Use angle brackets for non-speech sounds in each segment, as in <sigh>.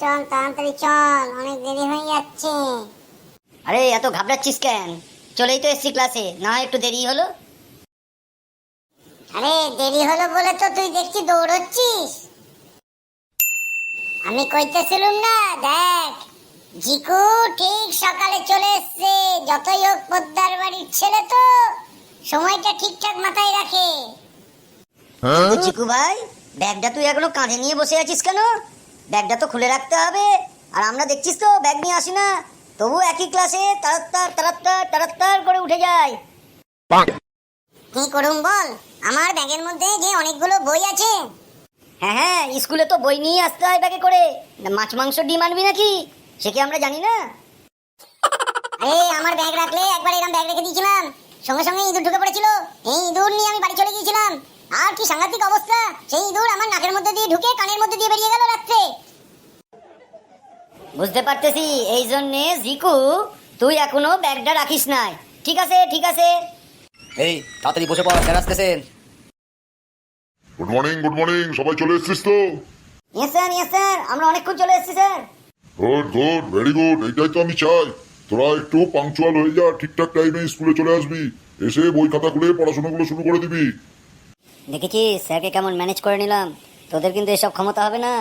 চল তাড়াতাড়ি চল অনেক দেরি হয়ে যাচ্ছে। আরে এত ঘাবড়াচ্ছিস কেন? চলেই তো এসছি ক্লাসে না হয় একটু দেরি হলো? আরে দেরি হলো বলে তো তুই দেখছি দৌড়চ্ছিস। আমি কইতেছিলুম না দেখ জিকু ঠিক সকালে চলে এসছে যতই হোক পোদ্দার বাড়ির ছেলে তো সময়টা ঠিকঠাক মাথায় রাখে। কিন্তু চিকু ভাই ব্যাগটা তুই এখনও কাঁধে নিয়ে বসে আছিস কেন? ব্যাগটা তো খুলে রাখতে হবে। আর আমরা দেখছিস তো ব্যাগ নিয়ে আসি না। তবু একই ক্লাসে তাড়াত্তার তাড়াত্তার তাড়াত্তার করে উঠে যায়। কি করুম বল? আমার ব্যাগের মধ্যে যে অনেকগুলো বই আছে। হ্যাঁ হ্যাঁ স্কুলে তো বই নিয়ে আসতে হয় ব্যাগে করে। মাছ মাংস ডিম আনবি নাকি? সে কি আমরা জানি না? <laughs> আরে আমার ব্যাগ রাখলে একবার এরকম ব্যাগ রেখে দিয়েছিলাম। সঙ্গে সঙ্গে ইঁদুর ঢুকে পড়েছিল। এই ইঁদুর নিয়ে আমি বাড়ি চলে গিয়েছিলাম। আর কি সাংঘাতিক অবস্থা। সেই ইঁদুর আমার নাকের মধ্যে দিয়ে ঢুকে কানের মধ্যে দিয়ে বেরিয়ে গেল বুঝতে পারতেছি এই জন্যে জিকু তুই এখনও ব্যাগটা রাখিস নাই। ঠিক আছে ঠিক আছে। এই তাড়াতাড়ি বসে পড় স্যার আসতেছেন। গুড মর্নিং গুড মর্নিং সবাই চলে এসেছিস তো? ইয়েস স্যার ইয়েস স্যার আমরা অনেকক্ষণ চলে এসেছি sir good good very good এইটাই তো আমি চাই। তোরা একটু পাংচুয়াল হয়ে যা ঠিকঠাক টাইমে স্কুলে চলে আসবি। এসে বই খাতা খুলে পড়াশোনাগুলো শুরু করে দিবি। দেখেছিস স্যারকে কেমন ম্যানেজ করে নিলাম। তোদের কিন্তু এসব ক্ষমতা হবে না।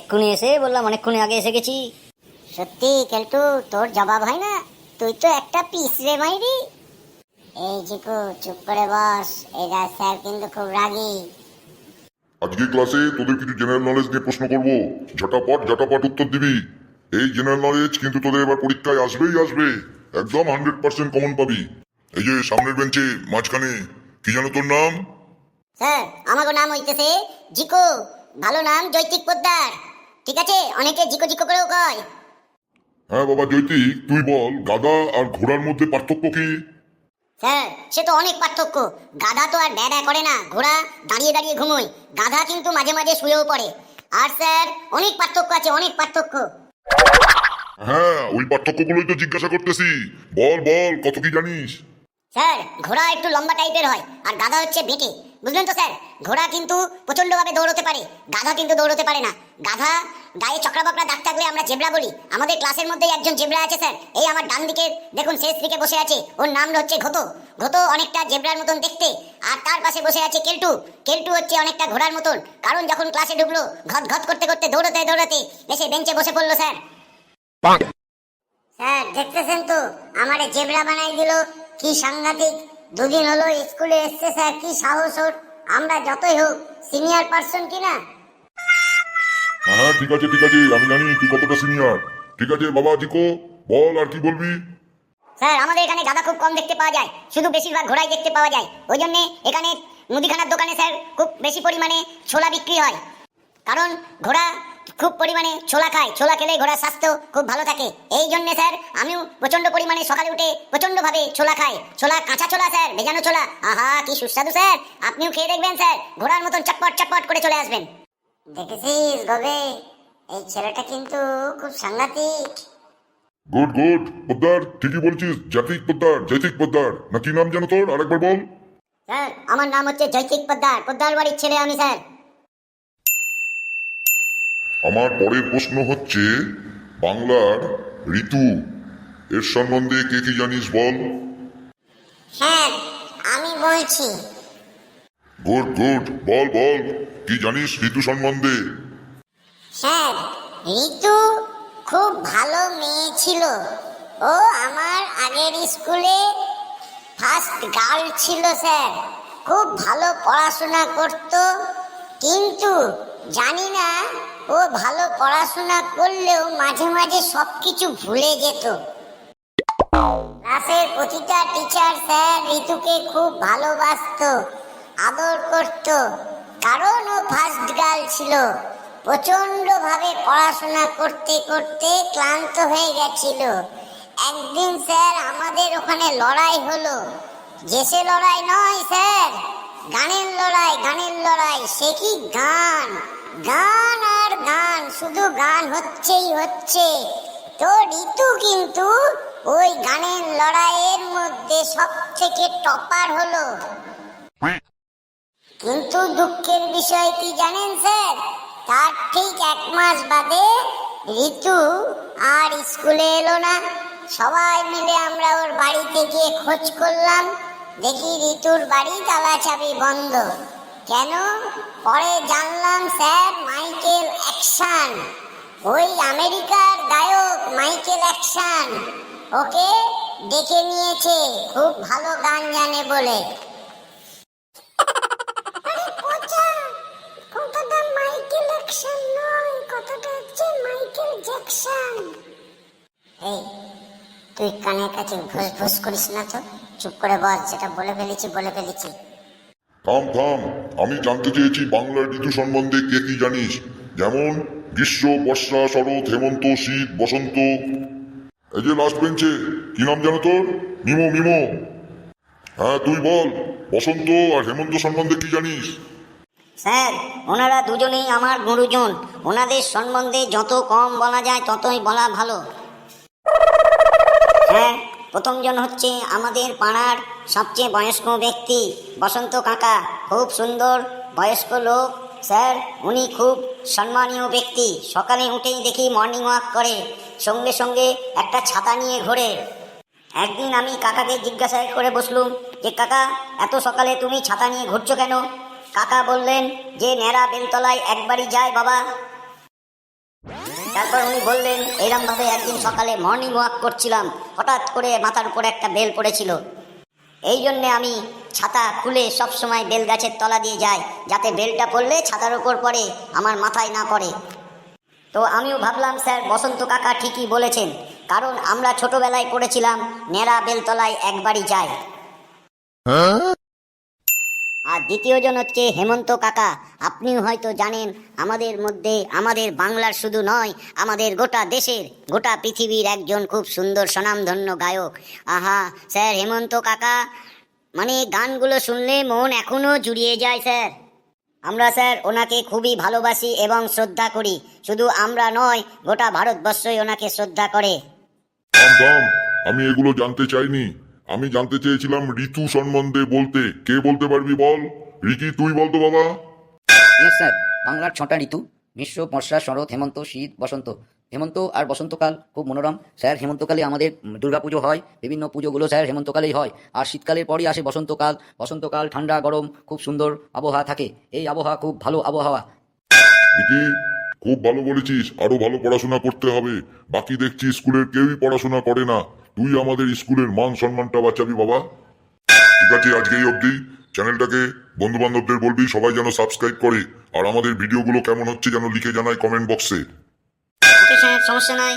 এক্ষুনি এসে বললাম অনেকক্ষণ আগে এসে গেছি। সত্যি কেলটু তোর জবাব হয় না? তুই তো একটা পিস রে মাইরি। এই জিকু চুপ করে বস এরা স্যার কিন্তু খুব রাগী। আজকে ক্লাসে তোদের কিছু জেনারেল নলেজ নিয়ে প্রশ্ন করব। ঝটাপট ঝটাপট উত্তর দিবি। এই জেনারেল নলেজ কিন্তু তোদের এবার পরীক্ষায় আসবেই আসবে। একদম হান্ড্রেড পার্সেন্ট কমন পাবি। এই যে সামনের বেঞ্চে মাঝখানে কি জানো তোর নাম? স্যার আমাকে নাম হইতেছে জিকো ভালো নাম জৈতিক পোদ্দার। ঠিক আছে? অনেকে জিকো জিকো করেও কয়। হ্যাঁ বাবা জৈতিক তুই বল গাদা আর ঘোড়ার মধ্যে পার্থক্য কি? স্যার সে তো অনেক পার্থক্য। গাধা তো আর ব্যাডা করে না ঘোড়া দাঁড়িয়ে দাঁড়িয়ে ঘুমোয়। গাধা কিন্তু মাঝে মাঝে শুয়েও পড়ে। আর স্যার অনেক পার্থক্য আছে অনেক পার্থক্য। হ্যাঁ ওই পার্থক্যগুলোই তো জিজ্ঞাসা করতেছি। বল বল কত কি জানিস? স্যার ঘোড়া একটু লম্বা টাইপের হয় আর গাধা হচ্ছে বেটে। বুঝলেন তো স্যার? ঘোড়া কিন্তু প্রচন্ডভাবে দৌড়তে পারে গাধা কিন্তু দৌড়তে পারে না। গাধা গায়ে চক্রা বকরা দাগ থাকলে আমরা জেব্রা বলি। আমাদের ক্লাসের মধ্যে একজন জেব্রা আছে স্যার। এই আমার ডান দিকে দেখুন শেষ দিকে বসে আছে। ওর নাম হচ্ছে ঘত। ঘত অনেকটা জেব্রার মতন দেখতে আর তার পাশে বসে আছে কেলটু। কেলটু হচ্ছে অনেকটা ঘোড়ার মতন। কারণ যখন ক্লাসে ঢুকলো ঘট ঘট করতে করতে দৌড়তে দৌড়াতে এসে বেঞ্চে বসে পড়ল স্যার। স্যার দেখতেছেন তো? আমার জেব্রা বানাই দিল। কি সাংঘাতিক। দুদিন হলো স্কুলে এসছে স্যার। কি সাহস ওর। আমরা যতই হোক সিনিয়র পার্সন কিনা হ্যাঁ ঠিক আছে ঠিক আছে, আমি জানি তুই কতটা সিনিয়র ঠিক আছে, বাবা, জিকো, বল, আর কি বলবি? স্যার, আমাদের এখানে গাধা খুব কম দেখতে পাওয়া যায়। শুধু বেশিরভাগ ঘোড়াই দেখতে পাওয়া যায়। ওই জন্যে এখানে মুদিখানার দোকানে, স্যার, খুব বেশি পরিমাণে ছোলা বিক্রি হয়। কারণ ঘোড়া খুব পরিমাণে ছোলা খায়। ছোলা খেলে ঘোড়ার স্বাস্থ্য খুব ভালো থাকে। এই জন্য, স্যার, আমিও প্রচণ্ড পরিমাণে সকালে উঠে প্রচণ্ড ভাবে ছোলা খাই। ছোলা, কাঁচা ছোলা, স্যার, ভেজানো ছোলা। আহা, কি সুস্বাদু, স্যার। আপনিও খেয়ে দেখবেন, স্যার। ঘোড়ার মতন চটপট চটপট করে চলে আসবেন। দেখেছিস গবে? এই ছেলেটা কিন্তু খুব সাংঘাতিক। গুড গুড পোদ্দার ঠিকই বলছিস জাতিক পোদ্দার জৈতিক পোদ্দার। না কি নাম জানো তোর? আরেকবার বল। স্যার আমার নাম হচ্ছে জয়চিক পোদ্দার পোদ্দার বাড়ির ছেলে আমি স্যার। আমার পরের প্রশ্ন হচ্ছে বাংলার ঋতু এর সম্বন্ধে কে কি জানিস বল? স্যার আমি বলছি গুড গুড, বল বল। কি জানিস ঋতু সম্বন্ধে? স্যার, ঋতু খুব ভালো মেয়ে ছিল। ও আমার আগের স্কুলে ফার্স্ট গার্ল ছিল, স্যার। খুব ভালো পড়াশোনা করত, কিন্তু জানি না ও ভালো পড়াশোনা করলেও মাঝে মাঝে সব কিছু ভুলে যেত। ক্লাসের প্রতিটা টিচার স্যার, ঋতুকে খুব ভালোবাসতো। আদর করত। কারণ ও ফার্স্ট গার্ল ছিল। প্রচণ্ড ভাবে পড়াশোনা করতে করতে ক্লান্ত হয়ে গেছিল। একদিন স্যার, আমাদের ওখানে লড়াই হলো। যে সে লড়াই নয় স্যার, গানের লড়াই গানের লড়াই, সে কি গান? গান আর গান, শুধু গান হচ্ছেই হচ্ছে। তো ঋতু কিন্তু ওই গানের লড়াইয়ের মধ্যে সব থেকে টপার হলো। কিন্তু দুঃখের বিষয় কি জানেন, স্যার? তার ঠিক এক মাস বাদে ঋতু আর স্কুলে এলো না। সবাই মিলে আমরা ওর বাড়িতে গিয়ে খোঁজ করলাম। দেখি ঋতুর বাড়ি তালা চাবি বন্ধ। কেন? পরে জানলাম, স্যার, মাইকেল অ্যাকশন। ওই আমেরিকার গায়ক মাইকেল অ্যাকশন। ওকে ডেকে নিয়েছে। খুব ভালো গান জানে বলে। জ্যাকসন এই, তুই কানের কাছে ভুস ভুস করিস না তো? চুপ করে বল, যেটা বলে ফেলেছি বলে ফেলেছি। থাম থাম, আমি জানতে চেয়েছি বাংলার ঋতু সম্বন্ধে কে কি জানিস? যেমন, গ্রীষ্ম, বর্ষা, শরৎ, হেমন্ত, শীত, বসন্ত। এই যে লাস্ট বেঞ্চে কি নাম জানো তোর? মিমো মিমো। হ্যাঁ তুই বল, বসন্ত আর হেমন্ত সম্বন্ধে কি জানিস? স্যার, ওনারা দুজনেই আমার গুরুজন। ওনাদের সম্বন্ধে যত কম বলা যায় ততই বলা ভালো। হ্যাঁ প্রথমজন হচ্ছে আমাদের পাড়ার সবচেয়ে বয়স্ক ব্যক্তি, বসন্ত কাকা। খুব সুন্দর, বয়স্ক লোক। স্যার, উনি খুব সম্মানীয় ব্যক্তি। সকালে উঠেই দেখি মর্নিং ওয়াক করে, সঙ্গে সঙ্গে একটা ছাতা নিয়ে ঘোরে। একদিন আমি কাকাকে জিজ্ঞাসা করে বসলুম যে, কাকা, এত সকালে তুমি ছাতা নিয়ে ঘুরছো কেন? কাকা বললেন, যে নেড়া বেলতলায় একবারই যায় বাবা। তারপর উনি বললেন এরম ভাবে একদিন সকালে মর্নিং ওয়াক করছিলাম, হঠাৎ করে মাথার উপরে একটা বেল পড়েছিল। এই জন্যে আমি ছাতা খুলে সব সময় বেল গাছের তলা দিয়ে যাই, যাতে বেলটা পড়লে ছাতার উপর পড়ে, আমার মাথায় না পড়ে। তো আমিও ভাবলাম, স্যার, বসন্ত কাকা ঠিকই বলেছেন, কারণ আমরা ছোটবেলায় পড়েছিলাম নেড়া বেলতলায় একবারই আর দ্বিতীয়জন হচ্ছে হেমন্ত কাকা। আপনিও হয়তো জানেন, আমাদের মধ্যে আমাদের বাংলার শুধু নয়, আমাদের গোটা দেশের, গোটা পৃথিবীর একজন খুব সুন্দর স্বনামধন্য গায়ক। আহা, স্যার, হেমন্ত কাকা মানে গানগুলো শুনলে মন এখনও জুড়িয়ে যায়, স্যার। আমরা, স্যার, ওনাকে খুবই ভালোবাসি এবং শ্রদ্ধা করি। শুধু আমরা নয়, গোটা ভারতবর্ষই ওনাকে শ্রদ্ধা করে। আমি এগুলো জানতে চাইনি। আমি জানতে চেয়েছিলাম ঋতু সম্বন্ধে বলতে। কে বলতে পারবি বল? রিকি তুই বলতো বাবা। ইয়েস স্যার বাংলার ছটা ঋতু গ্রীষ্ম বর্ষা শরৎ হেমন্ত শীত বসন্ত। হেমন্ত আর বসন্তকাল খুব মনোরম। স্যার হেমন্তকালে আমাদের দুর্গাপুজো হয় বিভিন্ন পুজোগুলো স্যার হেমন্তকালেই হয়। আর শীতকালের পরই আসে বসন্তকাল। বসন্তকাল ঠান্ডা গরম খুব সুন্দর আবহাওয়া থাকে। এই আবহাওয়া খুব ভালো আবহাওয়া। রিকি খুব ভালো বলেছিস আরও ভালো পড়াশোনা করতে হবে। বাকি দেখছি স্কুলের কেউই পড়াশোনা করে না। তুই আমাদের স্কুলের মান সম্মানটা বাঁচাবি, বাবা। ঠিক আছে, আজকে এই অবধি। চ্যানেলটাকে বন্ধু বান্ধবদের বলবি, সবাই যেন সাবস্ক্রাইব করে। আর আমাদের ভিডিওগুলো কেমন হচ্ছে যেন লিখে জানায় কমেন্ট বক্সে সমস্যা নাই।